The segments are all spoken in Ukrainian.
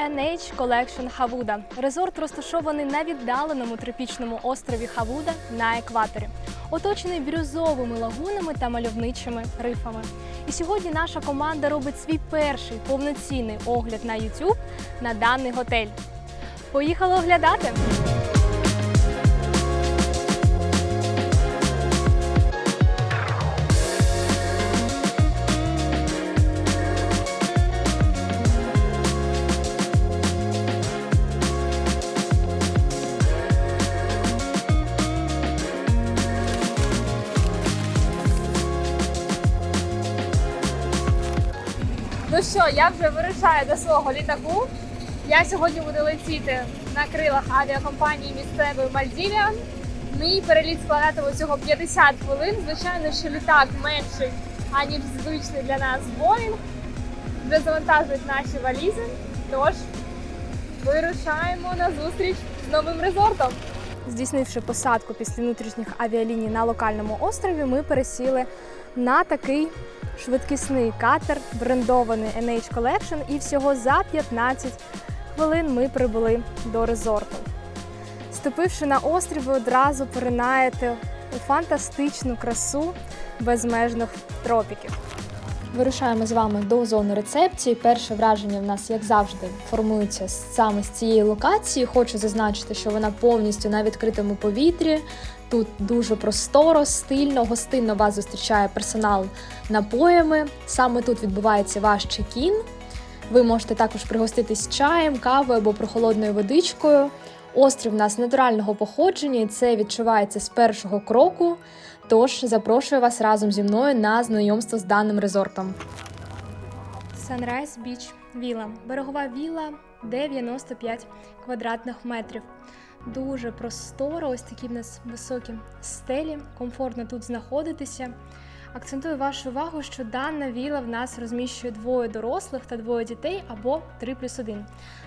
NH Collection Хавуда. Резорт розташований на віддаленому тропічному острові Хавуда на екваторі, оточений бірюзовими лагунами та мальовничими рифами. І сьогодні наша команда робить свій перший повноцінний огляд на YouTube на даний готель. Поїхали оглядати! Ну що, я вже вирушаю до свого літаку. Я сьогодні буду летіти на крилах авіакомпанії місцевої Мальдівіан. Мій переліт складатиме всього 50 хвилин. Звичайно, що літак менший, аніж звичний для нас Боїнг. Вже завантажують наші валізи. Тож вирушаємо на зустріч з новим резортом. Здійснивши посадку після внутрішніх авіаліній на локальному острові, ми пересіли на такий швидкісний катер, брендований NH Collection, і всього за 15 хвилин ми прибули до резорту. Ступивши на острів, ви одразу поринаєте у фантастичну красу безмежних тропіків. Вирушаємо з вами до зони рецепції. Перше враження в нас, як завжди, формується саме з цієї локації. Хочу зазначити, що вона повністю на відкритому повітрі. Тут дуже просторо, стильно, гостинно вас зустрічає персонал напоями. Саме тут відбувається ваш чекін. Ви можете також пригоститись чаєм, кавою або прохолодною водичкою. Острів у нас натурального походження, і це відчувається з першого кроку. Тож запрошую вас разом зі мною на знайомство з даним резортом. Sunrise Beach Villa. Берегова віла 95 квадратних метрів. Дуже просторо, ось такі в нас високі стелі, комфортно тут знаходитися. Акцентую вашу увагу, що дана віла в нас розміщує двоє дорослих та двоє дітей або 3 плюс 1.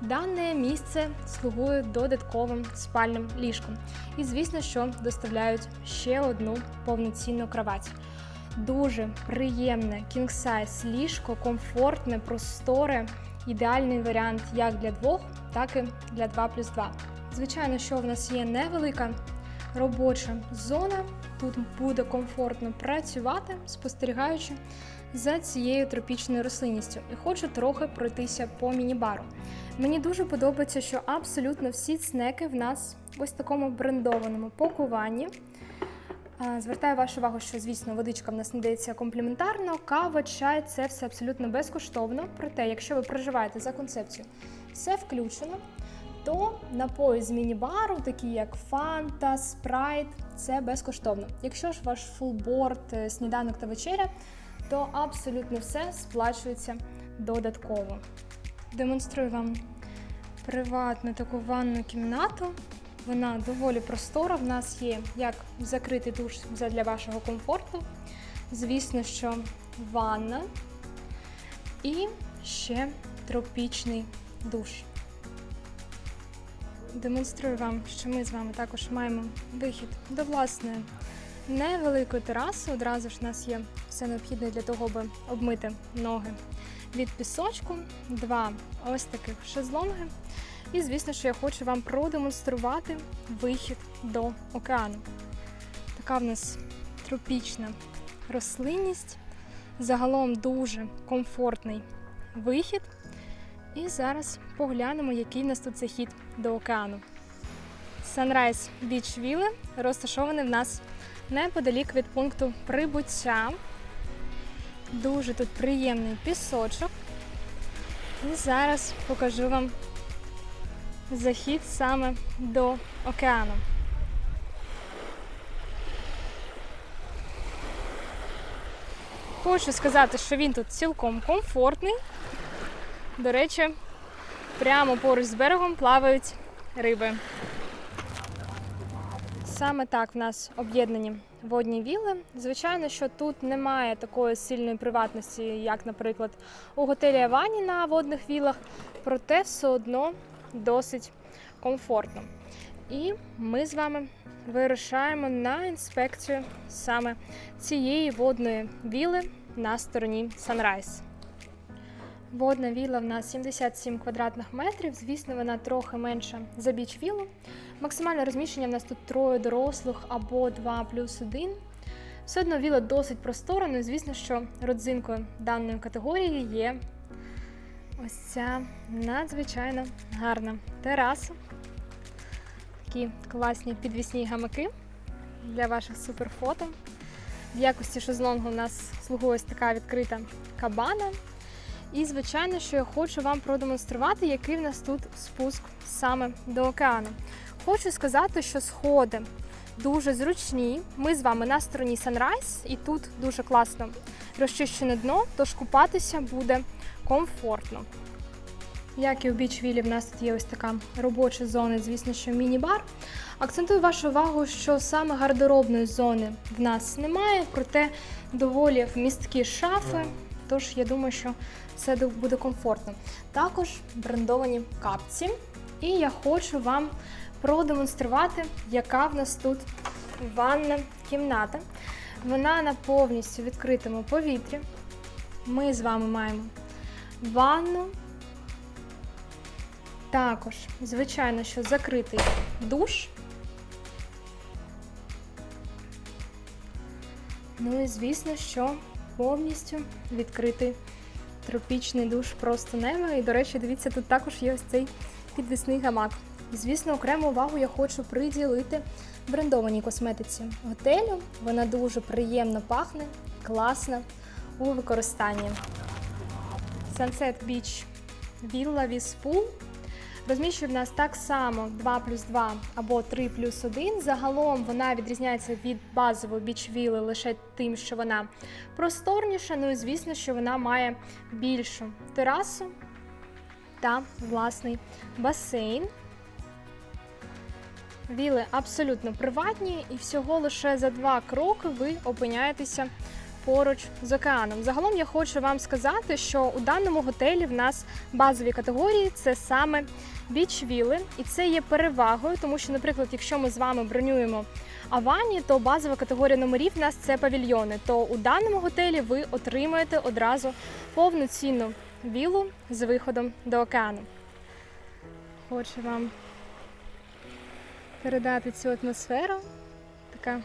Дане місце слугує додатковим спальним ліжком. І, звісно, що доставляють ще одну повноцінну кровать. Дуже приємне кінг-сайз ліжко, комфортне, просторе, ідеальний варіант як для двох, так і для 2 плюс 2. Звичайно, що в нас є невелика робоча зона. Тут буде комфортно працювати, спостерігаючи за цією тропічною рослинністю. І хочу трохи пройтися по міні-бару. Мені дуже подобається, що абсолютно всі снеки в нас ось в такому брендованому пакуванні. Звертаю вашу увагу, що, звісно, водичка в нас надається компліментарно, кава, чай це все абсолютно безкоштовно. Проте, якщо ви проживаєте за концепцією, все включено, то напої з міні-бару, такі як Фанта, Спрайт, це безкоштовно. Якщо ж ваш фулборд, е, сніданок та вечеря, то абсолютно все сплачується додатково. Демонструю вам приватну таку ванну кімнату. Вона доволі простора. В нас є як закритий душ для вашого комфорту. Звісно, що ванна і ще тропічний душ. Демонструю вам, що ми з вами також маємо вихід до власної невеликої тераси. Одразу ж у нас є все необхідне для того, аби обмити ноги від пісочку, два ось таких шезлонги. І, звісно, що я хочу вам продемонструвати вихід до океану. Така в нас тропічна рослинність, загалом дуже комфортний вихід. І зараз поглянемо, який в нас тут захід до океану. Sunrise Beach Villa розташований в нас неподалік від пункту прибуття. Дуже тут приємний пісочок. І зараз покажу вам захід саме до океану. Хочу сказати, що він тут цілком комфортний. До речі, прямо поруч з берегом плавають риби. Саме так в нас об'єднані водні вілли. Звичайно, що тут немає такої сильної приватності, як, наприклад, у готелі Авані на водних віллах, проте все одно досить комфортно. І ми з вами вирушаємо на інспекцію саме цієї водної віли на стороні Sunrise. Водна віла в нас 77 квадратних метрів. Звісно, вона трохи менша за біч вілу. Максимальне розміщення в нас тут троє дорослих або 2 плюс 1. Все одно віла досить простора, ну і звісно, що родзинкою даної категорії є ось ця надзвичайно гарна тераса. Такі класні підвісні гамаки для ваших суперфото. В якості шезлонгу у нас слугує така відкрита кабана. І, звичайно, що я хочу вам продемонструвати, який в нас тут спуск саме до океану. Хочу сказати, що сходи дуже зручні. Ми з вами на стороні Sunrise, і тут дуже класно розчищене дно, тож купатися буде комфортно. Як і у бічвілі, в нас тут є ось така робоча зона, звісно, що міні-бар. Акцентую вашу увагу, що саме гардеробної зони в нас немає, проте доволі вмісткі шафи. Тож я думаю, що це буде комфортно. Також брендовані капці. І я хочу вам продемонструвати, яка в нас тут ванна кімната. Вона на повністю відкритому повітрі. Ми з вами маємо ванну. Також, звичайно, що закритий душ. Ну і звісно, що повністю відкритий тропічний душ просто небо. І, до речі, дивіться, тут також є ось цей підвісний гамак. І, звісно, окрему увагу я хочу приділити брендованій косметиці готелю. Вона дуже приємно пахне, класна у використанні. Sunset Beach Villa with. Розміщує в нас так само 2 плюс 2 або 3 плюс 1. Загалом вона відрізняється від базової біч-віли лише тим, що вона просторніша. Ну і звісно, що вона має більшу терасу та власний басейн. Віли абсолютно приватні, і всього лише за два кроки ви опиняєтеся поруч з океаном. Загалом я хочу вам сказати, що у даному готелі в нас базові категорії це саме біч-віли, і це є перевагою, тому що, наприклад, якщо ми з вами бронюємо Авані, то базова категорія номерів в нас це павільйони. То у даному готелі ви отримаєте одразу повноцінну вілу з виходом до океану. Хочу вам передати цю атмосферу. Така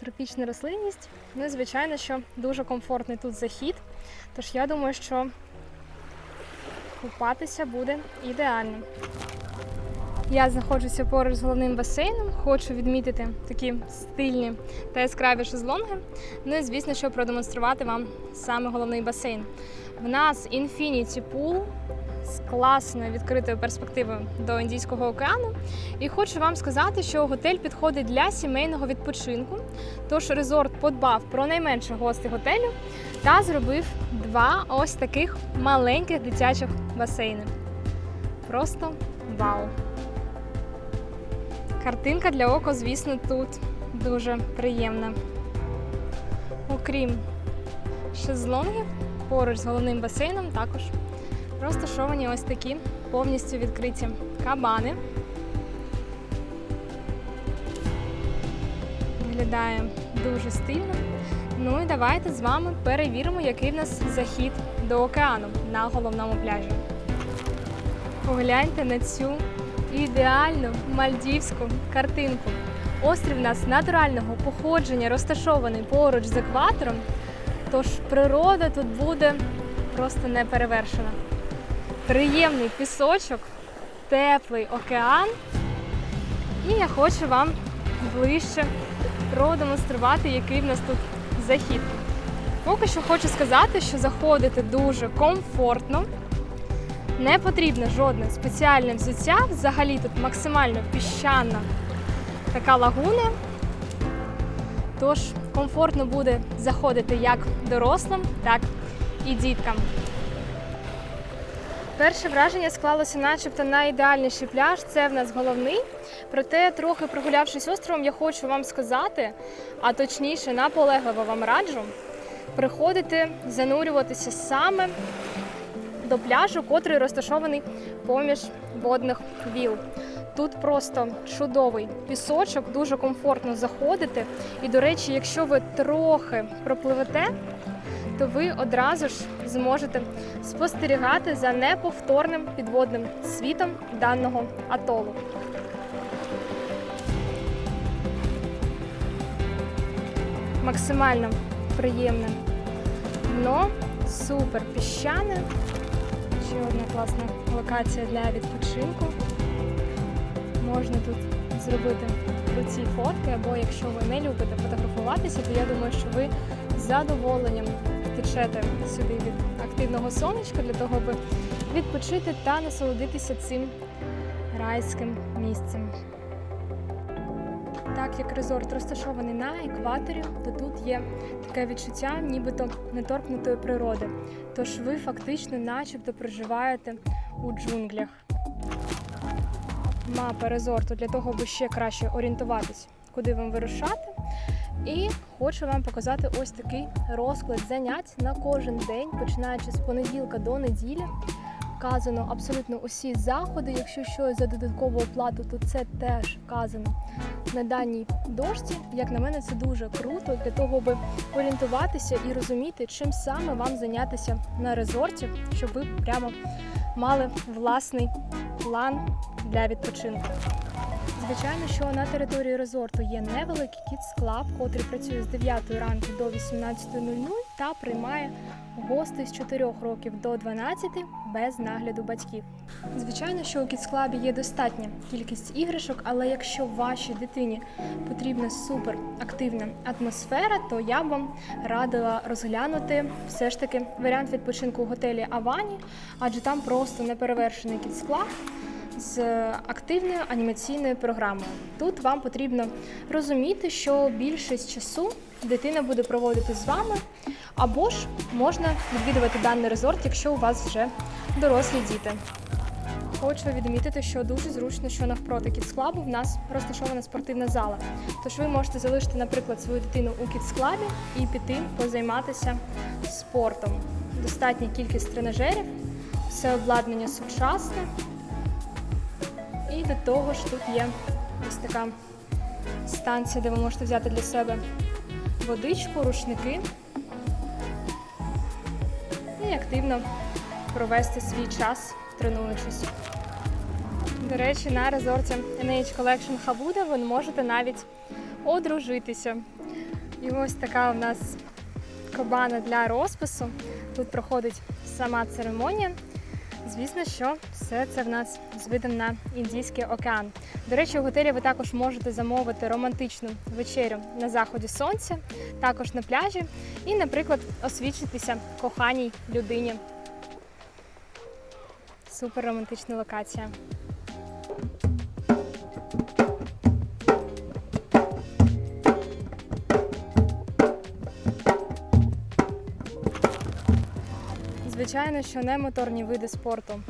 тропічна рослинність. Ну і звичайно, що дуже комфортний тут захід. Тож я думаю, що купатися буде ідеально. Я знаходжуся поруч з головним басейном, хочу відмітити такі стильні та яскраві шезлонги. Ну і звісно, що продемонструвати вам саме головний басейн. В нас Infinity Pool з класною відкритою перспективою до Індійського океану. І хочу вам сказати, що готель підходить для сімейного відпочинку. Тож резорт подбав про найменших гостей готелю та зробив два ось таких маленьких дитячих басейни. Просто вау! Картинка для ока, звісно, тут дуже приємна. Окрім шезлонгів, поруч з головним басейном також розташовані ось такі повністю відкриті кабани. Виглядає дуже стильно. Ну і давайте з вами перевіримо, який в нас захід до океану на головному пляжі. Погляньте на цю ідеальну мальдівську картинку. Острів у нас натурального походження розташований поруч з екватором, тож природа тут буде просто неперевершена. Приємний пісочок, теплий океан. І я хочу вам ближче продемонструвати, який в нас тут захід. Поки що хочу сказати, що заходити дуже комфортно. Не потрібно жодне спеціальне взуття. Взагалі тут максимально піщана така лагуна. Тож комфортно буде заходити як дорослим, так і діткам. Перше враження склалося начебто найідеальніший пляж. Це в нас головний. Проте, трохи прогулявшись островом, я хочу вам сказати, а точніше, наполегливо вам раджу приходити занурюватися саме до пляжу, котрий розташований поміж водних віл. Тут просто чудовий пісочок, дуже комфортно заходити. І, до речі, якщо ви трохи пропливете, то ви одразу ж зможете спостерігати за неповторним підводним світом даного атолу. Максимально приємне дно, супер піщане. Ще одна класна локація для відпочинку. Можна тут зробити круті фотки, або якщо ви не любите фотографуватися, то я думаю, що ви з задоволенням втечете сюди від активного сонечка для того, аби відпочити та насолодитися цим райським місцем. Так як резорт розташований на екваторі, то тут є таке відчуття, нібито неторкнутої природи. Тож ви фактично, начебто, проживаєте у джунглях. Мапа резорту для того, аби ще краще орієнтуватись, куди вам вирушати. І хочу вам показати ось такий розклад занять на кожен день, починаючи з понеділка до неділі. Вказано абсолютно усі заходи. Якщо щось за додаткову оплату, то це теж вказано на даній дошці. Як на мене, це дуже круто для того, аби орієнтуватися і розуміти, чим саме вам зайнятися на резорті, щоб ви прямо мали власний план для відпочинку. Звичайно, що на території резорту є невеликий Kids Club, котрий працює з 9 ранку до 18.00 та приймає гостей з 4 років до 12 без нагляду батьків. Звичайно, що у Kids Club є достатня кількість іграшок, але якщо вашій дитині потрібна супер активна атмосфера, то я б вам радила розглянути все ж таки варіант відпочинку у готелі Авані, адже там просто неперевершений Kids Club з активною анімаційною програмою. Тут вам потрібно розуміти, що більшість часу дитина буде проводити з вами, або ж можна відвідувати даний резорт, якщо у вас вже дорослі діти. Хочу відмітити, що дуже зручно, що навпроти Club в нас розташована спортивна зала. Тож ви можете залишити, наприклад, свою дитину у Club і піти позайматися спортом. Достатня кількість тренажерів, все обладнання сучасне. І до того ж тут є ось така станція, де ви можете взяти для себе водичку, рушники і активно провести свій час, тренуючись. До речі, на резорті NH Collection Хабуда ви можете навіть одружитися. І ось така у нас кабана для розпису. Тут проходить сама церемонія. Звісно, що все це в нас з видом на Індійський океан. До речі, у готелі ви також можете замовити романтичну вечерю на заході сонця, також на пляжі, і, наприклад, освічитися коханій людині. Супер романтична локація. Звичайно, що не моторні види спорту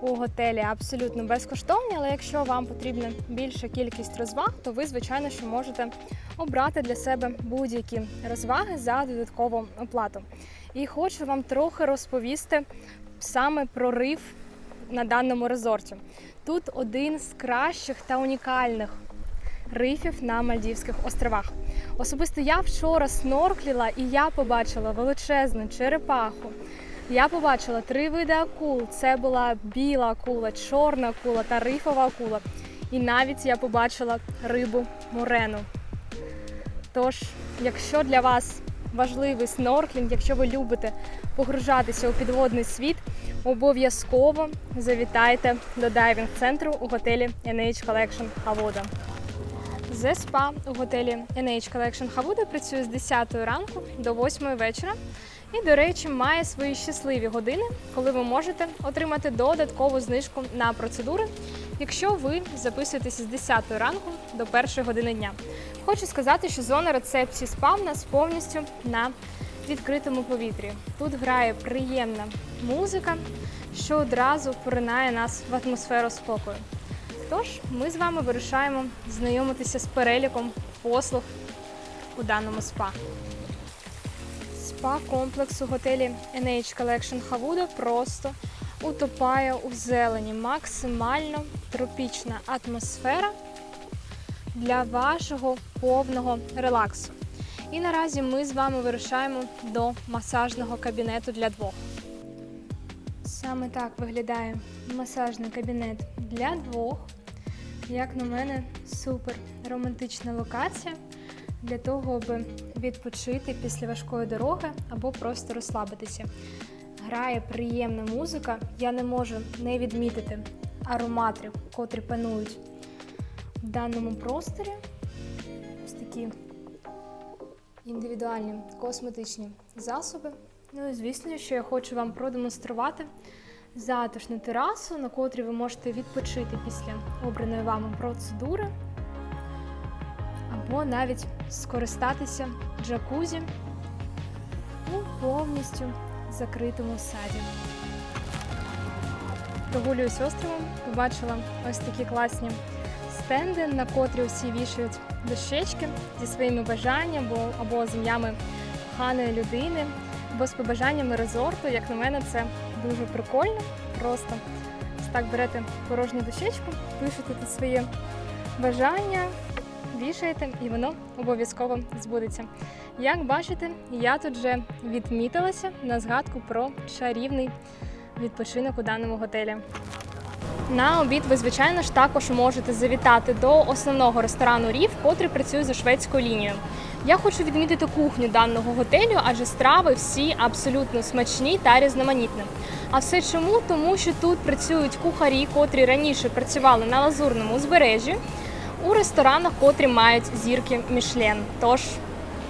у готелі абсолютно безкоштовні, але якщо вам потрібна більша кількість розваг, то ви, звичайно, що можете обрати для себе будь-які розваги за додаткову оплату. І хочу вам трохи розповісти саме про риф на даному резорті. Тут один з кращих та унікальних рифів на Мальдівських островах. Особисто я вчора сноркліла і я побачила величезну черепаху. Я побачила три види акул. Це була біла акула, чорна акула та рифова акула. І навіть я побачила рибу мурену. Тож, якщо для вас важливий снорклінг, якщо ви любите погружатися у підводний світ, обов'язково завітайте до дайвінг-центру у готелі NH Collection Хавода. The Spa у готелі NH Collection Хавуда працює з 10 ранку до 8 вечора. І, до речі, має свої щасливі години, коли ви можете отримати додаткову знижку на процедури, якщо ви записуєтеся з 10 ранку до 1 години дня. Хочу сказати, що зона рецепції спа в нас повністю на відкритому повітрі. Тут грає приємна музика, що одразу поринає нас в атмосферу спокою. Тож ми з вами вирушаємо знайомитися з переліком послуг у даному спа. Спа-комплекс у готелі NH Collection Хавуда просто утопає у зелені. Максимально тропічна атмосфера для вашого повного релаксу. І наразі ми з вами вирушаємо до масажного кабінету для двох. Саме так виглядає масажний кабінет для двох. Як на мене, супер романтична локація для того, аби відпочити після важкої дороги або просто розслабитися. Грає приємна музика, я не можу не відмітити ароматів, котрі панують в даному просторі. Ось такі індивідуальні косметичні засоби. Ну і звісно, що я хочу вам продемонструвати затишну терасу, на котрій ви можете відпочити після обраної вами процедури, або навіть скористатися джакузі у повністю закритому саді. Прогулююсь островом, побачила ось такі класні стенди, на котрі усі вішають дощечки зі своїми бажаннями або, або з ім'ями коханої людини, або з побажаннями резорту. Як на мене, це дуже прикольно. Просто так берете порожню дощечку, пишете тут своє бажання, вішаєте, і воно обов'язково збудеться. Як бачите, я тут вже відмітилася на згадку про чарівний відпочинок у даному готелі. На обід ви, звичайно ж, також можете завітати до основного ресторану Рів, котрий працює за шведською лінією. Я хочу відмітити кухню даного готелю, адже страви всі абсолютно смачні та різноманітні. А все чому? Тому що тут працюють кухарі, котрі раніше працювали на лазурному узбережжі у ресторанах, котрі мають зірки Мішлен. Тож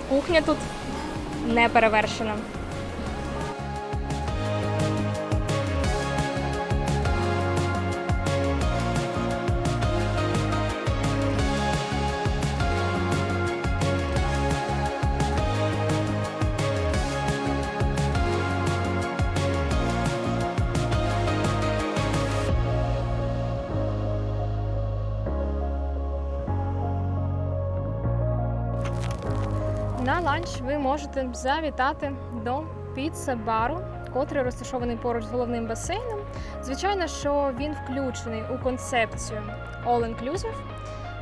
кухня тут не перевершена. Можете завітати до піца-бару, котрий розташований поруч з головним басейном. Звичайно, що він включений у концепцію All Inclusive.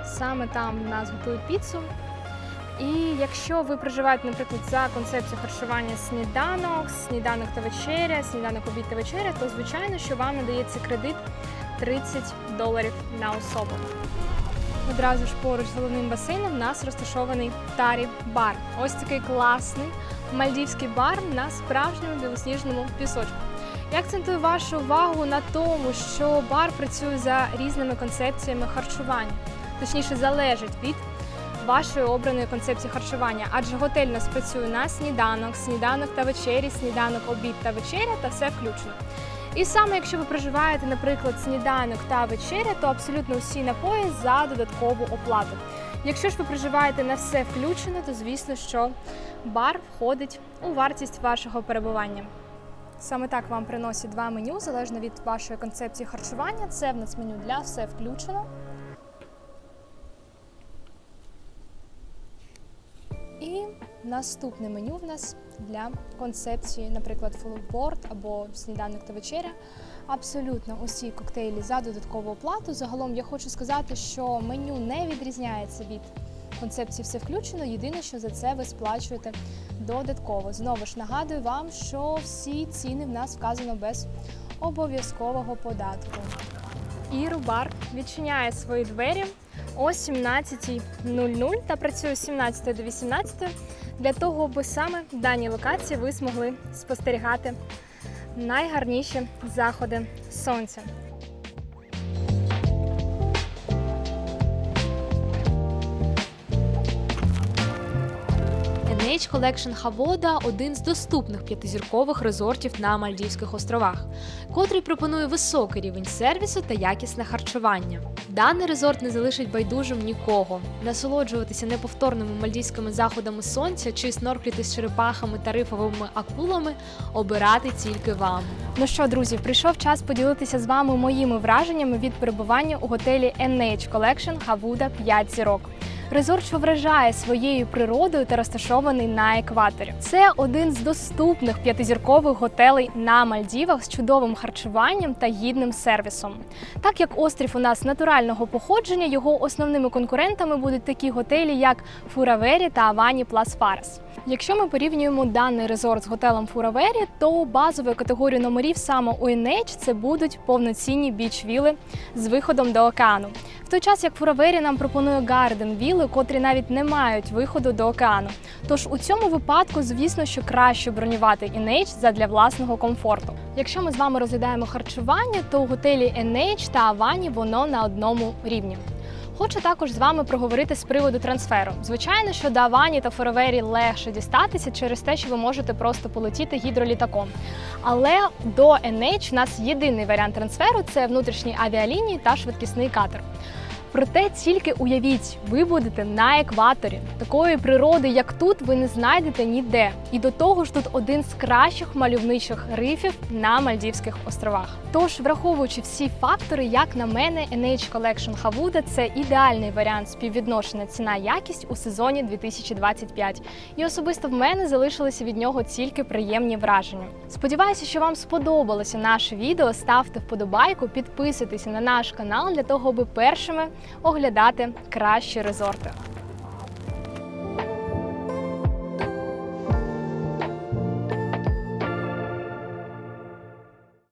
Саме там нас готують піцу. І якщо ви проживаєте, наприклад, за концепцією харчування сніданок, сніданок та вечеря, сніданок обід та вечеря, то звичайно, що вам надається кредит 30 доларів на особу. Одразу ж поруч з головним басейном у нас розташований Тарі бар. Ось такий класний мальдівський бар на справжньому білосніжному пісочку. Я акцентую вашу увагу на тому, що бар працює за різними концепціями харчування, точніше залежить від вашої обраної концепції харчування, адже готель нас працює на сніданок, сніданок та вечері, сніданок, обід та вечеря та все включено. І саме якщо ви проживаєте, наприклад, сніданок та вечеря, то абсолютно усі напої за додаткову оплату. Якщо ж ви проживаєте на все включено, то звісно, що бар входить у вартість вашого перебування. Саме так вам приносять два меню, залежно від вашої концепції харчування. Це в нас меню для все включено. І наступне меню в нас для концепції, наприклад, фулборд або сніданок та вечеря. Абсолютно усі коктейлі за додаткову оплату. Загалом я хочу сказати, що меню не відрізняється від концепції все включено. Єдине, що за це ви сплачуєте додатково. Знову ж нагадую вам, що всі ціни в нас вказано без обов'язкового податку. Іру бар відчиняє свої двері о 17.00 та працює з 17 до 18 для того, аби саме в даній локації ви змогли спостерігати найгарніші заходи сонця. NH Collection Хавода один з доступних п'ятизіркових резортів на Мальдівських островах, котрий пропонує високий рівень сервісу та якісне харчування. Даний резорт не залишить байдужим нікого. Насолоджуватися неповторними мальдівськими заходами сонця чи сноркліти з черепахами та рифовими акулами обирати тільки вам. Ну що, друзі, прийшов час поділитися з вами моїми враженнями від перебування у готелі NH Collection Хавуда 5 зірок. Резорт, що вражає своєю природою та розташований на екваторі. Це один з доступних п'ятизіркових готелей на Мальдівах з чудовим харчуванням та гідним сервісом. Так як острів у нас натурального походження, його основними конкурентами будуть такі готелі, як Фуравері та Авані Плас Фарес. Якщо ми порівнюємо даний резорт з готелем Фуравері, то базовою категорією номерів саме у NH це будуть повноцінні біч-віли з виходом до океану. В той час як Фуравері нам пропонує гарден віли, котрі навіть не мають виходу до океану. Тож у цьому випадку, звісно, що краще бронювати NH задля власного комфорту. Якщо ми з вами розглядаємо харчування, то у готелі NH та Авані воно на одному рівні. Хочу також з вами проговорити з приводу трансферу. Звичайно, що до Авані та Форовері легше дістатися через те, що ви можете просто полетіти гідролітаком. Але до NH у нас єдиний варіант трансферу це внутрішні авіалінії та швидкісний катер. Проте тільки уявіть, ви будете на екваторі. Такої природи, як тут, ви не знайдете ніде. І до того ж, тут один з кращих мальовничих рифів на Мальдівських островах. Тож, враховуючи всі фактори, як на мене, NH Collection Хавуда це ідеальний варіант співвідношення ціна-якість у сезоні 2025. І особисто в мене залишилися від нього тільки приємні враження. Сподіваюся, що вам сподобалося наше відео. Ставте вподобайку, підписуйтесь на наш канал для того, аби першими оглядати кращі резорти.